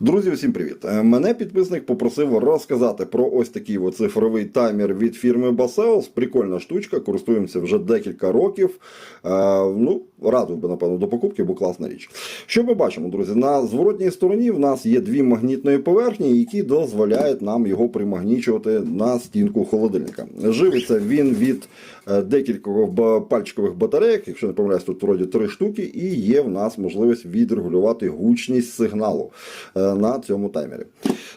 Друзі, усім привіт! Е, Мене підписник попросив розказати про ось такий цифровий таймер від фірми Baseos. Прикольна штучка, користуємося вже декілька років. Е, ну, радив би, напевно, до покупки, бо класна річ. Що ми бачимо, друзі? На зворотній стороні в нас є дві магнітної поверхні, які дозволяють нам його примагнічувати на стінку холодильника. Живиться він від декількох пальчикових батарейок, якщо не помиляюсь, тут вроді три штуки, і є в нас можливість відрегулювати гучність сигналу е, на цьому таймері.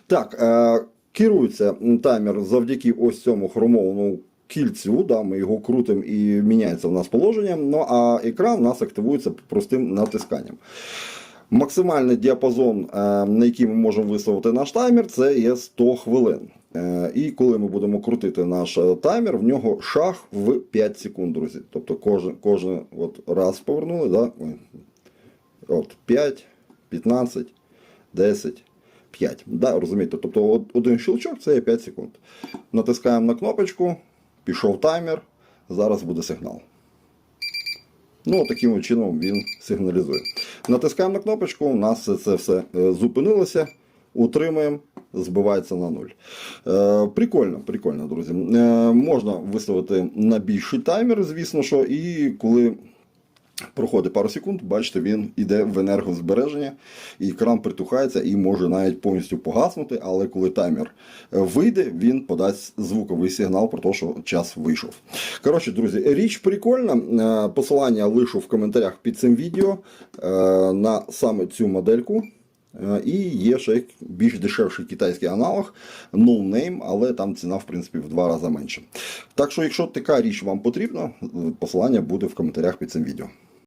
Так, е, керується таймер завдяки ось цьому хромованому кільцю. Да, ми його крутимо і міняється в нас положення. Ну а екран у нас активується простим натисканням. Максимальний діапазон, е, на який ми можемо виставити наш таймер, це є 100 хвилин. Е, І коли ми будемо крутити наш е, таймер, в нього шаг в 5 секунд, друзі. Тобто кожен, кожен от раз повернули, да? от 5, 15, 10, 5. Да, розумієте? Тобто один щелчок це є 5 секунд. Натискаємо на кнопочку, пішов таймер, зараз буде сигнал. Ну, таким чином він сигналізує. Натискаємо на кнопочку, у нас це, все е, зупинилося, утримуємо, збивається на нуль. Е, прикольно, прикольно, друзі. Е, можна виставити на більший таймер, звісно, що, і коли. Проходить пару секунд, бачите, він йде в енергозбереження, і екран притухається і може навіть повністю погаснути, але коли таймер е, вийде, він подасть звуковий сигнал про те, що час вийшов. Коротше, друзі, річ прикольна. Е, Посилання лишу в коментарях під цим відео е, на саме цю модельку. І є ще більш дешевший китайський аналог, no name, але там ціна, в принципі, в два рази менше. Так що, якщо така річ вам потрібна, посилання буде в коментарях під цим відео.